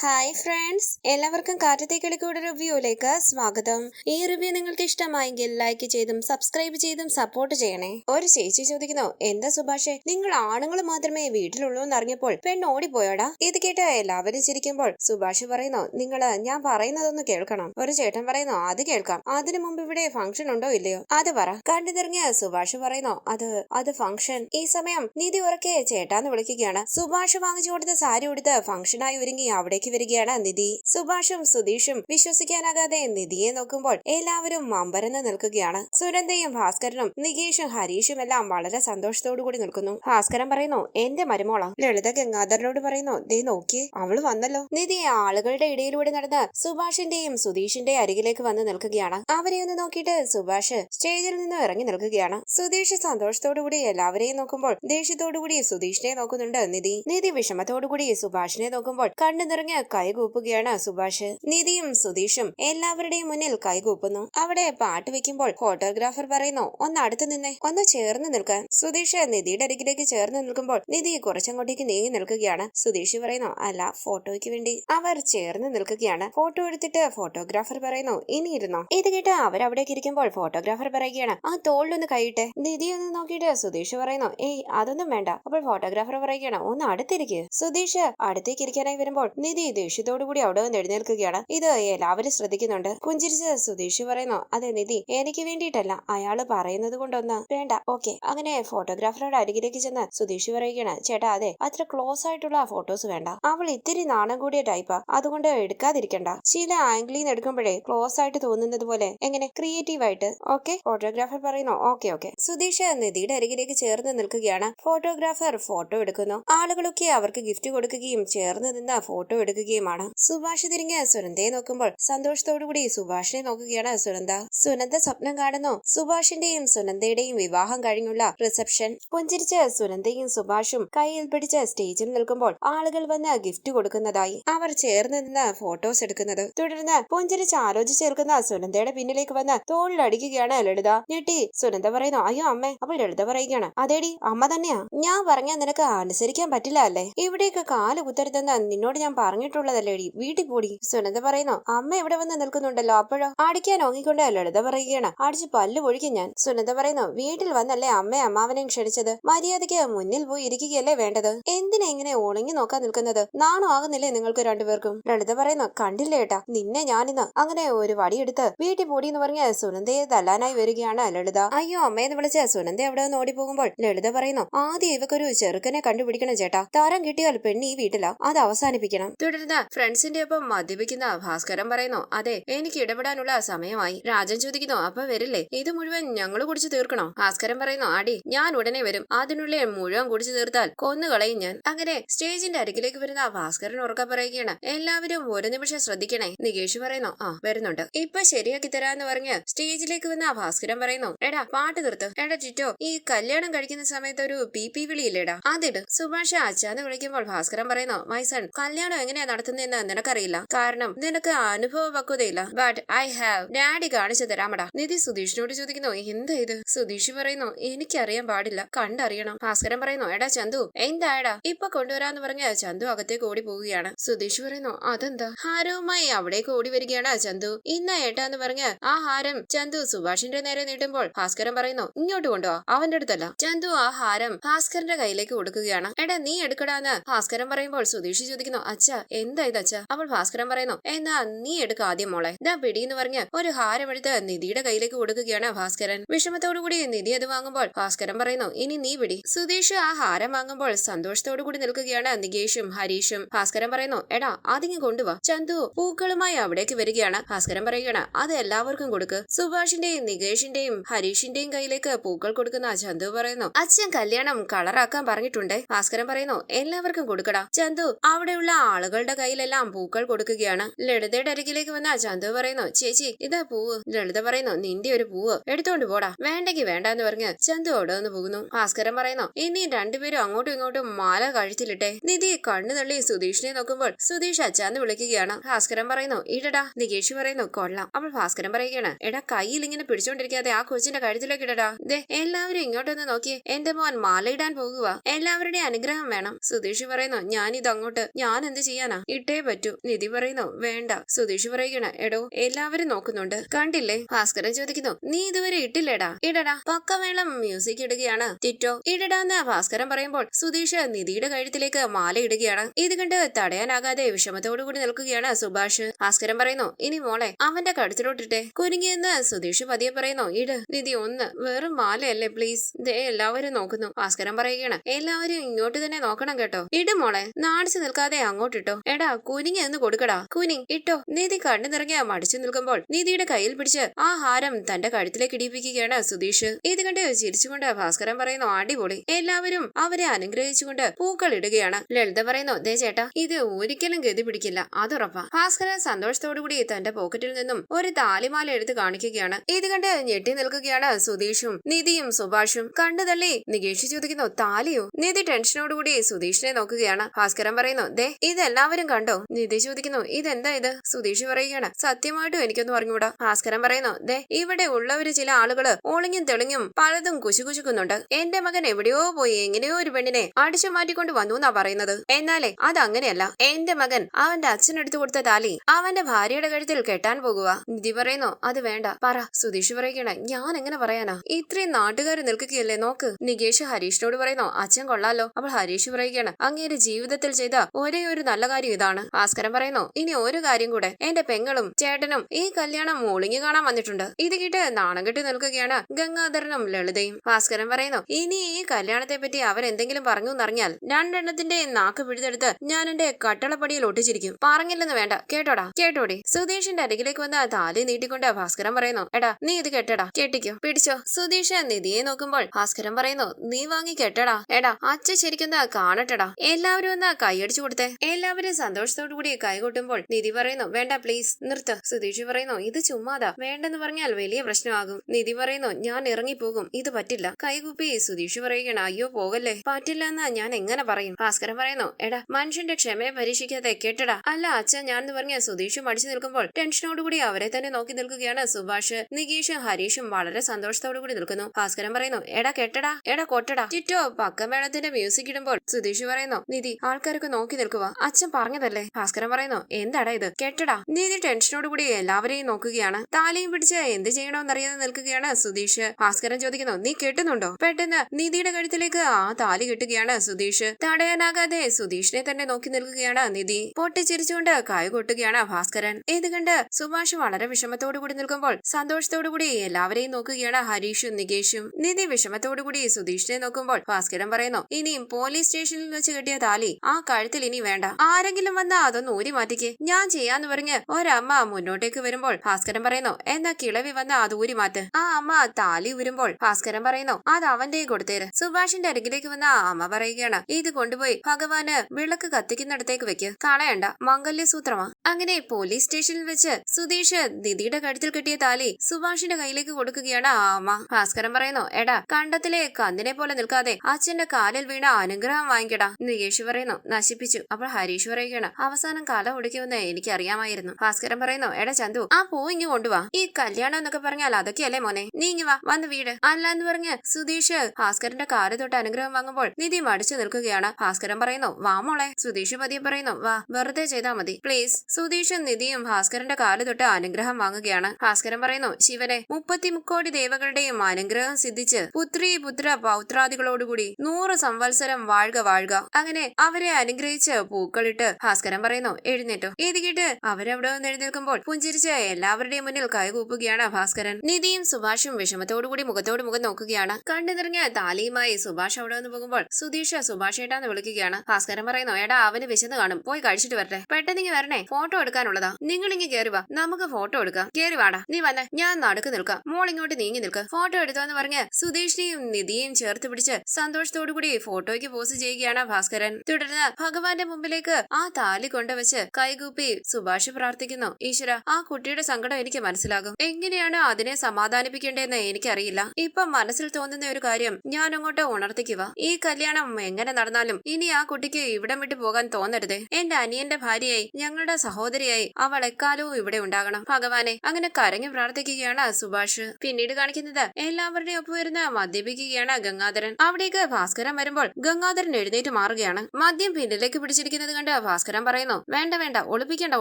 Hi friends എല്ലാവർക്കും കാറ്റത്തെ കിളിക്കൂടെ റിവ്യൂയിലേക്ക് സ്വാഗതം. ഈ റിവ്യൂ നിങ്ങൾക്ക് ഇഷ്ടമായെങ്കിൽ ലൈക്ക് ചെയ്തും സബ്സ്ക്രൈബ് ചെയ്തും സപ്പോർട്ട് ചെയ്യണേ. ഒരു ചേച്ചി ചോദിക്കുന്നു എന്താ സുഭാഷെ? നിങ്ങൾ ആണുങ്ങൾ മാത്രമേ വീട്ടിലുള്ളൂ എന്നറിഞ്ഞപ്പോൾ പെണ്ണ് ഓടിപ്പോയോടാ? ഇത് കേട്ട് എല്ലാവരും ചിരിക്കുമ്പോൾ സുഭാഷ് പറയുന്നു നിങ്ങൾ ഞാൻ പറയുന്നതൊന്ന് കേൾക്കണം. ഒരു ചേട്ടൻ പറയുന്നു അത് കേൾക്കാം. അതിനു മുമ്പ് ഇവിടെ ഫംഗ്ഷൻ ഉണ്ടോ ഇല്ലയോ? അത് പറ. കണ്ടുതിറങ്ങിയ സുഭാഷ് പറയുന്നു അത് അത് ഫംഗ്ഷൻ ഈ സമയം നിധി ഉറക്കെ ചേട്ടാന്ന് വിളിക്കുകയാണ്. സുഭാഷ് വാങ്ങിച്ചു കൊടുത്ത സാരി ഉടുത്ത് ഫംഗ്ഷനായി ഒരുങ്ങി അവിടേക്ക് വരികയാണ് നിധി. സുഭാഷും സുധീഷും വിശ്വസിക്കാനാകാതെ നിധിയെ നോക്കുമ്പോൾ എല്ലാവരും മമ്പരന്ന് നിൽക്കുകയാണ്. സുരന്തയും ഭാസ്കരനും നികേഷും ഹരീഷും എല്ലാം വളരെ സന്തോഷത്തോടു കൂടി നിൽക്കുന്നു. ഭാസ്കരൻ പറയുന്നു എന്റെ മരുമോള. ലളിത ഗംഗാധരനോട് പറയുന്നു ദേ നോക്കി അവൾ വന്നല്ലോ. നിധി ആളുകളുടെ ഇടയിലൂടെ നടന്ന് സുഭാഷിന്റെയും സുധീഷിന്റെ അരികിലേക്ക് വന്ന് നിൽക്കുകയാണ്. അവരെ ഒന്ന് നോക്കിയിട്ട് സുഭാഷ് സ്റ്റേജിൽ നിന്ന് ഇറങ്ങി നിൽക്കുകയാണ്. സുധീഷ് സന്തോഷത്തോടു കൂടി എല്ലാവരെയും നോക്കുമ്പോൾ ദേഷ്യത്തോടു കൂടി സുധീഷിനെ നോക്കുന്നുണ്ട് നിധി. നിധി വിഷമത്തോടു കൂടി സുഭാഷിനെ നോക്കുമ്പോൾ കണ്ണു നിറഞ്ഞ് കൈകൂപ്പുകയാണ് സുഭാഷ്. നിധിയും സുധീഷും എല്ലാവരുടെയും മുന്നിൽ കൈകൂപ്പുന്നു. അവിടെ പാട്ട് വെക്കുമ്പോൾ ഫോട്ടോഗ്രാഫർ പറയുന്നു ഒന്ന് അടുത്ത് നിന്നെ ഒന്ന് ചേർന്ന് നിൽക്കാൻ. സുധീഷ് നിധിയുടെ അരികിലേക്ക് ചേർന്ന് നിൽക്കുമ്പോൾ നിധി കുറച്ചങ്ങോട്ടേക്ക് നീങ്ങി നിൽക്കുകയാണ്. സുധീഷ് പറയുന്നു അല്ല ഫോട്ടോയ്ക്ക് വേണ്ടി. അവർ ചേർന്ന് നിൽക്കുകയാണ്. ഫോട്ടോ എടുത്തിട്ട് ഫോട്ടോഗ്രാഫർ പറയുന്നു ഇനി ഇരുന്നോ ഇത് കേട്ട് അവരവിടേക്ക് ഇരിക്കുമ്പോൾ ഫോട്ടോഗ്രാഫർ പറയുകയാണ് ആ തോളിലൊന്ന് കൈയിട്ടെ. നിധി ഒന്ന് നോക്കിയിട്ട് സുധീഷ് പറയുന്നു ഏയ് അതൊന്നും വേണ്ട. അപ്പോൾ ഫോട്ടോഗ്രാഫർ പറയുകയാണ് ഒന്ന് അടുത്തിരിക്കുക സുധീഷ് അടുത്തേക്ക് ഇരിക്കാനായി വരുമ്പോൾ നിധി ദേഷ്യത്തോടു കൂടി അവിടെ നിന്ന് എഴുന്നേൽക്കുകയാണ്. ഇത് എല്ലാവരും ശ്രദ്ധിക്കുന്നുണ്ട്. പുഞ്ചിരിച്ച് സുധീഷ് പറയുന്നു അതെ നിധി എനിക്ക് വേണ്ടിയിട്ടല്ല. അയാൾ പറയുന്നത് കൊണ്ടൊന്ന് വേണ്ട. ഓക്കെ. അങ്ങനെ ഫോട്ടോഗ്രാഫറുടെ അരികിലേക്ക് ചെന്ന് സുധീഷ് പറയുകയാണ് ചേട്ടാ അതെ അത്ര ക്ലോസ് ആയിട്ടുള്ള ഫോട്ടോസ് വേണ്ട. അവൾ ഇത്തിരി നാണം കൂടിയ ടൈപ്പാ. അതുകൊണ്ട് എടുക്കാതിരിക്കണ്ട. ചില ആംഗിളിൽ നിന്ന് എടുക്കുമ്പോഴേ ക്ലോസ് ആയിട്ട് തോന്നുന്നത് പോലെ എങ്ങനെ ക്രിയേറ്റീവ് ആയിട്ട്. ഓക്കെ ഫോട്ടോഗ്രാഫർ പറയുന്നു ഓക്കെ ഓക്കെ. സുധീഷ് നിധിയുടെ അരികിലേക്ക് ചേർന്ന് നിൽക്കുകയാണ്. ഫോട്ടോഗ്രാഫർ ഫോട്ടോ എടുക്കുന്നു. ആളുകളൊക്കെ അവർക്ക് ഗിഫ്റ്റ് കൊടുക്കുകയും ചേർന്ന് നിന്ന് ഫോട്ടോ എടുക്കുകയുമാണ്. സുഭാഷ് തിരിഞ്ഞ സുനന്ദയെ നോക്കുമ്പോൾ സന്തോഷത്തോടുകൂടി സുഭാഷിനെ നോക്കുകയാണ് സുനന്ദ. സുനന്ദ സ്വപ്നം കാണുന്നു. സുഭാഷിന്റെയും സുനന്ദയുടെയും വിവാഹം കഴിഞ്ഞുള്ള റിസപ്ഷൻ. പുഞ്ചിരിച്ച് സുനന്ദയും സുഭാഷും കയ്യിൽ പിടിച്ച സ്റ്റേജിൽ നിൽക്കുമ്പോൾ ആളുകൾ വന്ന് ഗിഫ്റ്റ് കൊടുക്കുന്നതായി അവർ ചേർന്ന് നിന്ന് ഫോട്ടോസ് എടുക്കുന്നത്. തുടർന്ന് പുഞ്ചിരിച്ച് ആലോചിച്ച് നിൽക്കുന്ന സുനന്ദയുടെ പിന്നിലേക്ക് വന്ന് തോളിലടിക്കുകയാണ് ലളിത. ഞെട്ടി സുനന്ദ പറയുന്നു അയ്യോ അമ്മേ അപ്പോൾ ലളിത പറയുകയാണ് അതേടി അമ്മ തന്നെയാ. ഞാൻ പറഞ്ഞാൽ നിനക്ക് അനുസരിക്കാൻ പറ്റില്ല അല്ലേ? ഇവിടേക്ക് കാൽ കുത്തരുതെന്ന് നിന്നോട് ഞാൻ പറഞ്ഞിട്ടുള്ളതല്ലേടി? വീട്ടിൽ പോടി. സുനന്ദ പറയുന്നു അമ്മ ഇവിടെ വന്ന് നിൽക്കുന്നുണ്ടല്ലോ അപ്പോഴോ? അടിക്കാൻ ഓങ്ങിക്കൊണ്ട് ലളിത പറയുകയാണ്. അടിച്ച് പല്ല് പൊഴിക്കും ഞാൻ. സുനന്ദ പറയുന്നു വീട്ടിൽ വന്നല്ലേ അമ്മയെ അമ്മാവനെയും ക്ഷണിച്ചത്? മര്യാദയ്ക്ക് മുന്നിൽ പോയി ഇരിക്കുകയല്ലേ വേണ്ടത്? എന്തിനാ ഇങ്ങനെ ഉണങ്ങി നോക്കാൻ നിൽക്കുന്നത്? നാണോ ആകുന്നില്ലേ നിങ്ങൾക്ക് രണ്ടുപേർക്കും? ലളിത പറയുന്നു കണ്ടില്ലേ ഏട്ടാ നിന്നെ ഞാനിന്ന് അങ്ങനെ ഒരു വടിയെടുത്ത് വീട്ടിൽ പോടി എന്ന് പറഞ്ഞ സുനന്ദയെ തല്ലാനായി വരികയാണ് ലളിത. അയ്യോ അമ്മയെന്ന് വിളിച്ച സുനന്ദ അവിടെ നിന്ന് ഓടിപ്പോകുമ്പോൾ ലളിത പറയുന്നു ആദ്യം ഇവക്കൊരു ചെറുക്കനെ കണ്ടുപിടിക്കണം ചേട്ടാ. താരം കിട്ടിയാൽ പെണ്ണി ഈ വീട്ടിലാ. അത് അവസാനിപ്പിക്കണം. തുടർന്ന് ഫ്രണ്ട്സിന്റെ ഒപ്പം മദ്യപിക്കുന്ന ഭാസ്കരൻ പറയുന്നു അതെ എനിക്ക് ഇടപെടാനുള്ള സമയമായി. രാജൻ ചോദിക്കുന്നു അപ്പൊ വരില്ലേ? ഇത് മുഴുവൻ ഞങ്ങൾ കുടിച്ചു തീർക്കണോ? ഭാസ്കരൻ പറയുന്നു അടി ഞാൻ ഉടനെ വരും. അതിനുള്ളിൽ മുഴുവൻ കുടിച്ചു തീർത്താൽ കൊന്നുകളയും ഞാൻ. അങ്ങനെ സ്റ്റേജിന്റെ അരികിലേക്ക് വരുന്ന ഭാസ്കരൻ ഉറക്ക പറയുകയാണ് എല്ലാവരും ഒരു നിമിഷം ശ്രദ്ധിക്കണേ. നികേഷ് പറയുന്നു ആ വരുന്നുണ്ട്. ഇപ്പൊ ശരിയാക്കി തരാന്ന് പറഞ്ഞ് സ്റ്റേജിലേക്ക് വന്ന ഭാസ്കരൻ പറയുന്നു എടാ പാട്ട് നിർത്ത്. എടാ ചിറ്റോ ഈ കല്യാണം കഴിക്കുന്ന സമയത്ത് ഒരു പി പി വിളിയില്ലേടാ? അതിട് സുഭാഷ് അച്ഛാന്ന് വിളിക്കുമ്പോൾ ഭാസ്കരൻ പറയുന്നു മൈസൺ കല്യാണം എങ്ങനെയാ നടത്തുന്നതെന്ന് നിനക്കറിയില്ല? കാരണം നിനക്ക് അനുഭവ പക്വതയില്ല ബട്ട് ഐ ഹാവ് ഡാഡി കാണിച്ചു തരാമടാ. നിധി സുധീഷിനോട് ചോദിക്കുന്നു എന്താ ഇത്? സുധീഷ് പറയുന്നു എനിക്കറിയാൻ പാടില്ല. കണ്ടറിയണം. ഭാസ്കരൻ പറയുന്നു എടാ ചന്തു എന്തായടാ? ഇപ്പൊ കൊണ്ടുവരാന്ന് പറഞ്ഞ ചന്തു അകത്തേക്ക് ഓടി പോവുകയാണ് സുധീഷ് പറയുന്നു അതെന്താ? ഹാരവുമായി അവിടേക്ക് ഓടി വരികയാണ് ചന്തു. ഇന്ന ഏട്ടാന്ന് പറഞ്ഞ് ആ ഹാരം ചന്തു സുഭാഷിന്റെ നേരെ നീട്ടുമ്പോൾ ഭാസ്കരൻ പറയുന്നു ഇങ്ങോട്ട് കൊണ്ടുവാ. അവന്റെ അടുത്തല്ല. ചന്തു ആ ഹാരം ഭാസ്കരന്റെ കയ്യിലേക്ക് കൊടുക്കുകയാണ്. എടാ നീ എടുക്കടാന്ന്? ഭാസ്കരൻ പറയുമ്പോൾ സുധീഷ് ചോദിക്കുന്നു അച്ഛ എന്താ ഇത് അച്ഛ? അപ്പോൾ ഭാസ്കരൻ പറയുന്നു എന്നാ നീ എടുക്ക ആദ്യം മോളെ. പിടി എന്ന് പറഞ്ഞ് ഒരു ഹാരം എടുത്ത് നിധിയുടെ കയ്യിലേക്ക് കൊടുക്കുകയാണ് ഭാസ്കരൻ. വിഷമത്തോടു കൂടി നിധി അത് വാങ്ങുമ്പോൾ ഭാസ്കരൻ പറയുന്നു ഇനി നീ പിടി. സുധീഷ് ആ ഹാരം വാങ്ങുമ്പോൾ സന്തോഷത്തോടു കൂടി നിൽക്കുകയാണ് നികേഷും ഹരീഷും. ഭാസ്കരൻ പറയുന്നു എടാ അതിങ്ങ് കൊണ്ടുവാ. ചന്തു പൂക്കളുമായി അവിടേക്ക് വരികയാണ്. ഭാസ്കരൻ പറയുകയാണ് അത് എല്ലാവർക്കും കൊടുക്ക്. സുഭാഷിന്റെയും നികേഷിന്റെയും ഹരീഷിന്റെയും കയ്യിലേക്ക് പൂക്കൾ കൊടുക്കുന്ന ചന്തു പറയുന്നു അച്ഛൻ കല്യാണം കളറാക്കാൻ പറഞ്ഞിട്ടുണ്ട്. ഭാസ്കരൻ പറയുന്നു എല്ലാവർക്കും കൊടുക്കടാ. ചന്തു അവിടെയുള്ള ആളുകളുടെ കയ്യിലെല്ലാം പൂക്കൾ കൊടുക്കുകയാണ്. ലളിതയുടെ അരികിലേക്ക് വന്ന ചന്തു പറയുന്നു ചേച്ചി ഇതാ പൂവ്. ലളിത പറയുന്നു നിന്റെ ഒരു പൂവ്. എടുത്തോണ്ട് പോടാ. വേണ്ടെങ്കിൽ വേണ്ടെന്ന് പറഞ്ഞ് ചന്തു അവിടെ നിന്ന് പോകുന്നു. ഭാസ്കരൻ പറയുന്നു ഇനി രണ്ടുപേരും അങ്ങോട്ടും ഇങ്ങോട്ടും മാല കഴുത്തിലിട്ടെ. നിധി കണ്ണു തള്ളി സുധീഷിനെ നോക്കുമ്പോൾ സുധീഷ് അച്ചാന്ന് വിളിക്കുകയാണ്. ഭാസ്കരൻ പറയുന്നു ഇടടാ. നികേഷ് പറയുന്നു കൊള്ളാം. അപ്പോൾ ഭാസ്കരൻ പറയുകയാണ് എടാ കയ്യിൽ ഇങ്ങനെ പിടിച്ചോണ്ടിരിക്കാതെ ആ കൊച്ചിന്റെ കഴുത്തിലേക്ക് ഇടടാ. ദേ എല്ലാവരും ഇങ്ങോട്ടൊന്ന് നോക്കിയേ എന്റെ മോൻ മാല ഇടാൻ പോകുക എല്ലാവരുടെയും അനുഗ്രഹം വേണം. സുധീഷ് പറയുന്നു ഞാൻ ഇത് അങ്ങോട്ട് ഞാൻ എന്ത് ചെയ്യാൻ ചെയ്യാനാ ഇട്ടേ പറ്റൂ. നിധി പറയുന്നു വേണ്ട. സുധീഷ് പറയുകയാണ് എടോ എല്ലാവരും നോക്കുന്നുണ്ട്. കണ്ടില്ലേ? ഭാസ്കരൻ ചോദിക്കുന്നു നീ ഇതുവരെ ഇട്ടില്ലേടാ? ഇടടാ പക്കമേളം മ്യൂസിക് ഇടുകയാണ്. ടിറ്റോ ഇടടാന്ന് ഭാസ്കരൻ പറയുമ്പോൾ സുധീഷ് നിധിയുടെ കഴുത്തിലേക്ക് മാല ഇടുകയാണ്. ഇത് കണ്ട് തടയാനാകാതെ വിഷമത്തോടുകൂടി നിൽക്കുകയാണ് സുഭാഷ്. ഭാസ്കരൻ പറയുന്നു ഇനി മോളെ അവന്റെ കഴുത്തിലോട്ടിട്ടെ കുരുങ്ങിയെന്ന് സുധീഷ് പതിയെ പറയുന്നു ഇട് നിധി ഒന്ന് വെറും മാലയല്ലേ പ്ലീസ് ദേ എല്ലാവരും നോക്കുന്നു. ഭാസ്കരൻ പറയുകയാണ് എല്ലാവരും ഇങ്ങോട്ട് തന്നെ നോക്കണം കേട്ടോ. ഇട് മോളെ. നാടിച്ചു നിൽക്കാതെ അങ്ങോട്ടിട്ടോ എടാ കുനിങ്ങി എന്ന് കൊടുക്കടാ. കുനിങ് ഇട്ടോ. നീതി കണ്ണു നിറങ്ങിയ മടിച്ചു നിൽക്കുമ്പോൾ നിധിയുടെ കയ്യിൽ പിടിച്ച് ആ ഹാരം തന്റെ കഴുത്തിലേക്ക് ഇടിപ്പിക്കുകയാണ് സുധീഷ്. ഇത് കണ്ട് ചിരിച്ചുകൊണ്ട് ഭാസ്കരൻ പറയുന്നു അടിപൊളി. എല്ലാവരും അവരെ അനുഗ്രഹിച്ചുകൊണ്ട് പൂക്കൾ ഇടുകയാണ്. ലളിത പറയുന്നു ദേ ചേട്ടാ ഇത് ഒരിക്കലും ഗതി പിടിക്കില്ല. അതുറപ്പാ ഭാസ്കരൻ സന്തോഷത്തോടുകൂടി തന്റെ പോക്കറ്റിൽ നിന്നും ഒരു താലിമാല എടുത്ത് കാണിക്കുകയാണ്. ഇത് കണ്ട് ഞെട്ടി നിൽക്കുകയാണ് സുധീഷും നിധിയും സുഭാഷും. കണ്ടു തള്ളി നികേഷ് ചോദിക്കുന്നു താലിയോ? നിധി ടെൻഷനോടുകൂടി സുധീഷിനെ നോക്കുകയാണ്. ഭാസ്കരൻ പറയുന്നു ദേ ഇതെല്ലാവരും കണ്ടോ? നിധി ചോദിക്കുന്നു ഇതെന്താ ഇത്? സുതീഷ് പറയുകയാണ് സത്യമായിട്ടും എനിക്കൊന്നും അറിഞ്ഞൂടാ ഭാസ്കരൻ പറയുന്നു ദേ ഇവിടെ ഉള്ളവര് ചില ആളുകൾ ഒളിഞ്ഞും തെളിഞ്ഞും പലതും കുശുകുശുക്കുന്നുണ്ട് എന്റെ മകൻ എവിടെയോ പോയി എങ്ങനെയോ ഒരു പെണ്ണിനെ അടിച്ചു മാറ്റിക്കൊണ്ട് വന്നു എന്നാ പറയുന്നത്. എന്നാലേ അത് അങ്ങനെയല്ല എന്റെ മകൻ അവന്റെ അച്ഛനെടുത്തു കൊടുത്ത താലി അവന്റെ ഭാര്യയുടെ കഴുത്തിൽ കെട്ടാൻ പോകുക നിധി പറയുന്നു അത് വേണ്ട. പറ. സുധീഷ് പറയുകയാണ് ഞാൻ എങ്ങനെ പറയാനാ? ഇത്രയും നാട്ടുകാർ നിൽക്കുകയല്ലേ നോക്ക്. നികേഷ് ഹരീഷിനോട് പറയുന്നു അച്ഛൻ കൊള്ളാലോ. അപ്പോൾ ഹരീഷ് പറയുകയാണ് അങ്ങേര് ജീവിതത്തിൽ ചെയ്ത ഒരേ ഒരു നല്ല കാര്യം ഇതാണ്. ഭാസ്കരൻ പറയുന്നു ഇനി ഒരു കാര്യം കൂടെ. എന്റെ പെങ്ങളും ചേട്ടനും ഈ കല്യാണം മൂളിങ്ങി കാണാൻ വന്നിട്ടുണ്ട്. ഇത് കിട്ട് നാണം കെട്ടി നിൽക്കുകയാണ് ഗംഗാധരനും ലളിതയും. ഭാസ്കരൻ പറയുന്നു ഇനി ഈ കല്യാണത്തെ പറ്റി അവരെന്തെങ്കിലും പറഞ്ഞു എന്നറിഞ്ഞാൽ രണ്ടെണ്ണത്തിന്റെ നാക്ക് പിഴുതെടുത്ത് ഞാൻ എന്റെ കട്ടളപ്പടിയിൽ ഒട്ടിച്ചിരിക്കും. പറഞ്ഞില്ലെന്ന് വേണ്ട. കേട്ടോടാ കേട്ടോടി. സുധീഷിന്റെ അരികിലേക്ക് വന്ന താലി നീട്ടിക്കൊണ്ട് ഭാസ്കരൻ പറയുന്നു എടാ നീ ഇത് കെട്ടടാ. കേട്ടിക്കോ. പിടിച്ചോ. സുധീഷ് നിധിയെ നോക്കുമ്പോൾ ഭാസ്കരൻ പറയുന്നു നീ വാങ്ങി കെട്ടടാ. എടാ അച്ഛ ശരിക്കും കാണട്ടെടാ. എല്ലാവരും ഒന്ന് കൈയടിച്ചു കൊടുത്തേ. എല്ലാവരും സന്തോഷത്തോടു കൂടി കൈകൊട്ടുമ്പോൾ നിധി പറയുന്നു വേണ്ട പ്ലീസ് നിർത്ത്. സുധീഷ് പറയുന്നു ഇത് ചുമ്മാതാ വേണ്ടെന്ന് പറഞ്ഞാൽ വലിയ പ്രശ്നമാകും. നിധി പറയുന്നു ഞാൻ ഇറങ്ങിപ്പോകും ഇത് പറ്റില്ല. കൈകുപ്പി സുധീഷ് പറയുകയാണ് അയ്യോ പോകല്ലേ? പറ്റില്ല എന്ന് ഞാൻ എങ്ങനെ പറയും? ഭാസ്കരൻ പറയുന്നു എടാ മനുഷ്യന്റെ ക്ഷമയെ പരീക്ഷിക്കാതെ കേട്ടടാ. അല്ല അച്ഛൻ ഞാൻ എന്ന് പറഞ്ഞ സുധീഷ് മടിച്ചു നിൽക്കുമ്പോൾ ടെൻഷനോടുകൂടി അവരെ തന്നെ നോക്കി നിൽക്കുകയാണ് സുഭാഷ് നികീഷും ഹരീഷും വളരെ സന്തോഷത്തോടു കൂടി നിൽക്കുന്നു. ഭാസ്കരൻ പറയുന്നു എടാ കെട്ടടാ എടാ കൊട്ടടാ. ചിറ്റോ പക്കമേളത്തിന്റെ മ്യൂസിക് ഇടുമ്പോൾ സുധീഷ് പറയുന്നു നിധി ആൾക്കാരൊക്കെ നോക്കി നിൽക്കുക അച്ഛൻ പറഞ്ഞതല്ലേ? ഭാസ്കരൻ പറയുന്നു എന്താടാ ഇത്? കേട്ടടാ. നീ കെട്ടടാ ടെൻഷനോട് കൂടി എല്ലാവരെയും നോക്കുകയാണ്. താലിയും പിടിച്ച് എന്ത് ചെയ്യണമെന്നറിയാതെ നിൽക്കുകയാണ് സുധീഷ്. ഭാസ്കരൻ ചോദിക്കുന്നു നീ കെട്ടുന്നുണ്ടോ? പെട്ടെന്ന്. നിധിയുടെ കഴുത്തിലേക്ക് ആ താലി കെട്ടുകയാണ് സുധീഷ്. തടയാനാകാതെ സുധീഷിനെ തന്നെ നോക്കി നിൽക്കുകയാണ് നിധി. പൊട്ടിച്ചിരിച്ചുകൊണ്ട് കായ കൊട്ടുകയാണ് ഭാസ്കരൻ. ഇത് കണ്ട് സുഭാഷ് വളരെ വിഷമത്തോടു കൂടി നിൽക്കുമ്പോൾ സന്തോഷത്തോടു കൂടി എല്ലാവരെയും നോക്കുകയാണ് ഹരീഷും നികേഷും. നിധി വിഷമത്തോടു കൂടി സുധീഷിനെ നോക്കുമ്പോൾ ഭാസ്കരൻ പറയുന്നു ഇനിയും പോലീസ് സ്റ്റേഷനിൽ വെച്ച് കിട്ടിയ താലി ആ കഴുത്തിൽ ഇനി വേണ്ട. ആരെങ്കിലും വന്നാ അതൊന്ന് ഊരി മാറ്റിക്ക്. ഞാൻ ചെയ്യാന്ന് പറഞ്ഞ് ഒരമ്മ മുന്നോട്ടേക്ക് വരുമ്പോൾ ഭാസ്കരൻ പറയുന്നു എന്നാ കിളവി വന്ന അത് ഊരി മാറ്റ്. ആ അമ്മ താലി ഊരുമ്പോൾ ഭാസ്കരൻ പറയുന്നു അത് അവന്റെ കൊടുത്തേര് സുഭാഷിന്റെ അരികിലേക്ക് വന്ന ആ അമ്മ പറയുകയാണ് ഇത് കൊണ്ടുപോയി ഭഗവാന് വിളക്ക് കത്തിക്കുന്നിടത്തേക്ക് വെക്ക്. കളയണ്ട മംഗല്യസൂത്രമാ. അങ്ങനെ പോലീസ് സ്റ്റേഷനിൽ വെച്ച് സുധീഷ് നിധിയുടെ കഴുത്തിൽ കിട്ടിയ താലി സുഭാഷിന്റെ കയ്യിലേക്ക് കൊടുക്കുകയാണ് ആ അമ്മ. ഭാസ്കരൻ പറയുന്നു എടാ കണ്ടത്തിലെ കന്നിനെ പോലെ നിൽക്കാതെ അച്ഛന്റെ കാലിൽ വീണ അനുഗ്രഹം വാങ്ങിക്കടാ. നികേഷ് പറയുന്നു നശിപ്പിച്ചു. അപ്പോൾ ഹരീഷ് പറയുകയാണ് അവസാനം കല ഒടിക്കുമെന്ന് എനിക്ക് അറിയാമായിരുന്നു ഭാസ്കരൻ പറയുന്നു എടാ ചന്തു ആ പൂ ഇങ്ങ് കൊണ്ടുവാ. ഈ കല്യാണം എന്നൊക്കെ പറഞ്ഞാൽ അതൊക്കെയല്ലേ മോനെ? നീ ഇങ്ങ് വാ വന്ന് വീട്. അല്ല എന്ന് പറഞ്ഞ് സുധീഷ് ഭാസ്കരന്റെ കാൽ തൊട്ട് അനുഗ്രഹം വാങ്ങുമ്പോൾ നിധി മടിച്ചു നിൽക്കുകയാണ്. ഭാസ്കരൻ പറയുന്നു വാ മോളെ. സുധീഷ് പതിയെ പറയുന്നു വാ വെറുതെ ചെയ്താ മതി. പ്ലീസ്. സുധീഷും നിധിയും ഭാസ്കരന്റെ കാൽ തൊട്ട് അനുഗ്രഹം വാങ്ങുകയാണ്. ഭാസ്കരൻ പറയുന്നു ശിവനെ മുപ്പത്തി മുക്കോടി ദേവകളുടെയും അനുഗ്രഹം സിദ്ധിച്ച് പുത്രി പുത്ര പൗത്രാദികളോടുകൂടി നൂറ് സംവത്സരം വാഴുക വാഴുക. അങ്ങനെ അവരെ അനുഗ്രഹിച്ച് പൂക്കളിട്ട്. ഭാസ്കരൻ പറയുന്നു എഴുന്നേറ്റോ. ഇത് കേട്ട് അവരവിടെ നിന്ന് എഴുന്നേൽക്കുമ്പോൾ പുഞ്ചിരിച്ച് എല്ലാവരുടെയും മുന്നിൽ കൈകൂപ്പുകയാണ് ഭാസ്കരൻ. നിധിയും സുഭാഷും വിഷമത്തോടുകൂടി മുഖത്തോട് മുഖം നോക്കുകയാണ്. കണ്ടു നിറഞ്ഞ താലിയുമായി സുഭാഷ് അവിടെ വന്ന് പോകുമ്പോൾ സുധീഷ് സുഭാഷ് ഏട്ടാന്ന് വിളിക്കുകയാണ്. ഭാസ്കരൻ പറയുന്നു എടാ അവന് വിശന്ന് കാണും. പോയി കഴിച്ചിട്ട് വരട്ടെ. പെട്ടെന്ന് വരണേ. ഫോട്ടോ എടുക്കാനുള്ളതാ. നിങ്ങൾ ഇങ്ങ് നമുക്ക് ഫോട്ടോ എടുക്കാം. കേറി വാടാ. നീ വന്നെ. ഞാൻ നടുക്ക് നിൽക്കാം. മോൾ ഇങ്ങോട്ട് നീങ്ങി നിൽക്ക്. ഫോട്ടോ എടുത്തോന്ന് പറഞ്ഞ് സുധീഷിനെയും നിധിയെയും ചേർത്ത് പിടിച്ച് സന്തോഷത്തോടുകൂടി ഫോട്ടോയ്ക്ക് പോസ്റ്റ് ചെയ്യുകയാണ് ഭാസ്കരൻ. തുടർന്ന് ഭഗവാന്റെ മുമ്പിലേക്ക് ആ താലി കൊണ്ടുവച്ച് കൈകൂപ്പി സുഭാഷ് പ്രാർത്ഥിക്കുന്നു. ഈശ്വര ആ കുട്ടിയുടെ സങ്കടം എനിക്ക് മനസ്സിലാകും. എങ്ങനെയാണ് അതിനെ സമാധാനിപ്പിക്കേണ്ടതെന്ന് എനിക്കറിയില്ല. ഇപ്പൊ മനസ്സിൽ തോന്നുന്ന ഒരു കാര്യം ഞാൻ അങ്ങോട്ട് ഉണർത്തിക്കുക. ഈ കല്യാണം എങ്ങനെ നടന്നാലും ഇനി ആ കുട്ടിക്ക് ഇവിടം വിട്ടു പോകാൻ തോന്നരുതേ. എന്റെ അനിയന്റെ ഭാര്യയായി ഞങ്ങളുടെ സഹോദരിയായി അവൾ എക്കാലവും ഇവിടെ ഉണ്ടാകണം. ഭഗവാനെ അങ്ങനെ കരഞ്ഞു പ്രാർത്ഥിക്കുകയാണ് സുഭാഷ്. പിന്നീട് കാണിക്കുന്നത് എല്ലാവരുടെയും ഒപ്പം വരുന്ന മദ്യപിക്കുകയാണ് ഗംഗാധരൻ. അവിടേക്ക് ഭാസ്കരൻ വരുമ്പോൾ ഗംഗാധരൻ എഴുന്നേറ്റ് മാറുകയാണ്. മദ്യം പിന്നിലേക്ക് പിടിച്ചിരിക്കുന്നത് കണ്ട് ഭാസ്കരൻ പറയുന്നു. വേണ്ട വേണ്ട ഒളിപ്പിക്കണ്ട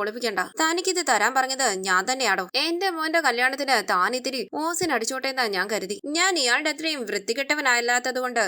ഒളിപ്പിക്കണ്ട. തനിക്കിത് തരാൻ പറഞ്ഞത് ഞാൻ തന്നെയാണോ എന്റെ മോന്റെ കല്യാണത്തിന് താൻ ഇത്തിരി ഓസിന് അടിച്ചോട്ടെ എന്നാ ഞാൻ കരുതി. ഞാൻ ഇയാളുടെ അത്രയും വൃത്തികെട്ടവനല്ലാത്തത് കൊണ്ട്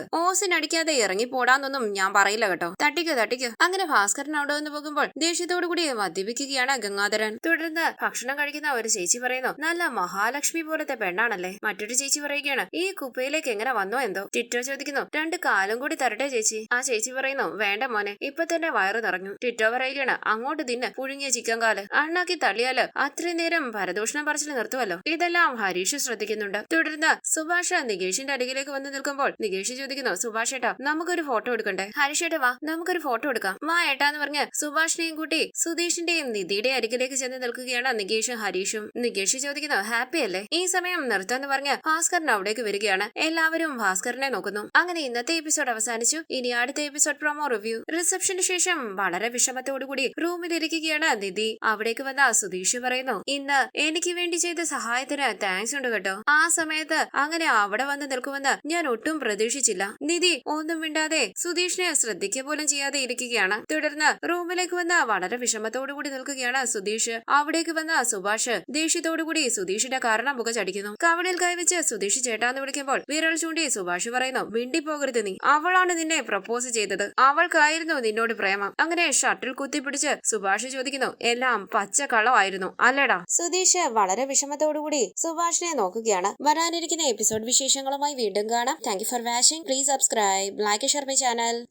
ഇറങ്ങി പോടാന്നൊന്നും ഞാൻ പറയില്ല കേട്ടോ. തട്ടിക്ക് തട്ടിക്ക്. അങ്ങനെ ഭാസ്കരൻ അവിടെ വന്ന് പോകുമ്പോൾ ദേഷ്യത്തോടു കൂടി മദ്യപിക്കുകയാണ് ഗംഗാധരൻ. തുടർന്ന് ഭക്ഷണം കഴിക്കുന്ന ഒരു ചേച്ചി പറയുന്നു നല്ല മഹാലക്ഷ്മി പോലത്തെ പെണ്ണാണല്ലേ? മറ്റൊരു ചേച്ചി പറയുകയാണ് ഈ കുപ്പയിലേക്ക് എങ്ങനെ വന്നോ എന്തോ? ടിറ്റോ ചോദിക്കുന്നു രണ്ട് കാലം കൂടി തരട്ടെ ചേച്ചി. ആ ചേച്ചി പറയുന്നു വേണ്ട മോനെ ഇപ്പൊ തന്നെ വയറ് നിറഞ്ഞു. ടിറ്റോ പറയുകയാണ് അങ്ങോട്ട് തിന്ന് പുഴുങ്ങിയ ചിക്കൻ കാൽ. അണ്ണാക്കി തള്ളിയാൽ അത്രയും നേരം പരദൂഷണം പറച്ചിൽ നിർത്തുമല്ലോ ഇതെല്ലാം ഹരീഷ് ശ്രദ്ധിക്കുന്നുണ്ട്. തുടർന്ന് സുഭാഷ് നികേഷിന്റെ അരികിലേക്ക് വന്ന് നിൽക്കുമ്പോൾ നികേഷ് ചോദിക്കുന്നു സുഭാഷ് ഏട്ടാ നമുക്കൊരു ഫോട്ടോ എടുക്കണ്ടേ? ഹരീഷ് ഏട്ടാ വാ നമുക്കൊരു ഫോട്ടോ എടുക്കാം. വാ ഏട്ടാന്ന് പറഞ്ഞ് സുഭാഷിനെയും കൂട്ടി സുധീഷിന്റെയും നിധിയുടെ അരികിലേക്ക് ചെന്ന് നിൽക്കുകയാണ് നികേഷും ഹരീഷും. നികേഷ് ചോദിക്കുന്നു ഹാപ്പി അല്ലേ? ഈ സമയം നിർത്താന്ന് പറഞ്ഞ് ഭാസ്കരൻ അവിടേക്ക് വരികയാണ്. എല്ലാവരും ഭാസ്കരനെ നോക്കുന്നു. അങ്ങനെ ഇന്നത്തെ എപ്പിസോഡ് അവസാനിച്ചു. ഇനി അടുത്ത എപ്പിസോഡ് പ്രൊമോ റിവ്യൂ. റിസപ്ഷന് ശേഷം വിഷമത്തോടുകൂടി റൂമിലിരിക്കുകയാണ് നിധി. അവിടേക്ക് വന്ന സുധീഷ് പറയുന്നു ഇന്ന് എനിക്ക് വേണ്ടി ചെയ്ത സഹായത്തിന് താങ്ക്സ് ഉണ്ട് കേട്ടോ. ആ സമയത്ത് അങ്ങനെ അവിടെ വന്ന് നിൽക്കുമെന്ന് ഞാൻ ഒട്ടും പ്രതീക്ഷിച്ചില്ല. നിധി ഒന്നും മിണ്ടാതെ സുധീഷിനെ ശ്രദ്ധിക്കുക പോലും ചെയ്യാതെ ഇരിക്കുകയാണ്. തുടർന്ന് റൂമിലേക്ക് വന്ന വളരെ വിഷമത്തോടുകൂടി നിൽക്കുകയാണ് സുധീഷ്. അവിടേക്ക് വന്ന സുഭാഷ് ദേഷ്യത്തോടുകൂടി സുധീഷിന്റെ കാരണം മുഖ ചടിക്കുന്നു കവളിൽ കൈവച്ച് സുധീഷ് ചേട്ടാന്ന് വിളിക്കുമ്പോൾ വിരൽ ചൂണ്ടി സുഭാഷ് പറയുന്നു മിണ്ടിപ്പോകരുത് നീ. അവളാണ് നിന്നെ പ്രപ്പോസ് ചെയ്തത്. അവൾക്കായിരുന്നു നിന്നോട് പ്രേമം. അങ്ങനെ ഷട്ടിൽ കുത്തിപ്പിടിച്ച് സുഭാഷ് ചോദിക്കുന്നു എല്ലാം പച്ച കളമായിരുന്നു അല്ലേടാ? സുധീഷ് വളരെ വിഷമത്തോടുകൂടി സുഭാഷിനെ നോക്കുകയാണ്. വരാനിരിക്കുന്ന എപ്പിസോഡ് വിശേഷങ്ങളുമായി വീണ്ടും കാണാം. Thank for watching please subscribe like Sharmi channel